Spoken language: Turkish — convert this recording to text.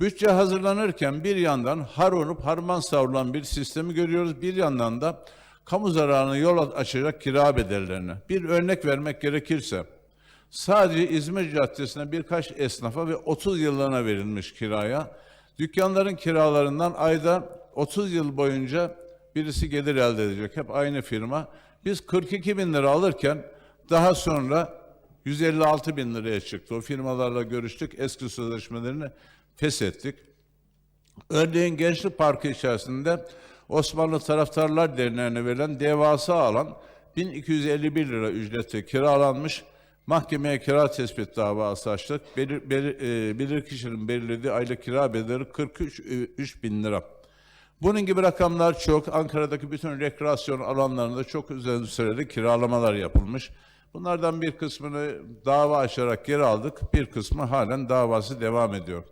Bütçe hazırlanırken bir yandan har olup harman savrulan bir sistemi görüyoruz. Bir yandan da kamu zararına yol açacak kira bedellerine. Bir örnek vermek gerekirse sadece İzmir Caddesi'ne birkaç esnafa ve 30 yıllığına verilmiş kiraya. Dükkanların kiralarından ayda 30 yıl boyunca birisi gelir elde edecek. Hep aynı firma. Biz 42 bin lira alırken daha sonra 156 bin liraya çıktı. O firmalarla görüştük. Eski sözleşmelerini feshettik. Örneğin Gençlik Parkı içerisinde Osmanlı Taraftarlar Derneği'ne verilen devasa alan 1251 lira ücrete kiralanmış. Mahkemeye kira tespit davası açtık. Belir, belir, e, bilirkişinin belirlediği aylık kira bedeli 43 e, üç bin lira. Bunun gibi rakamlar çok. Ankara'daki bütün rekreasyon alanlarında çok uzun süreli kiralamalar yapılmış. Bunlardan bir kısmını dava açarak geri aldık. Bir kısmı halen davası devam ediyor.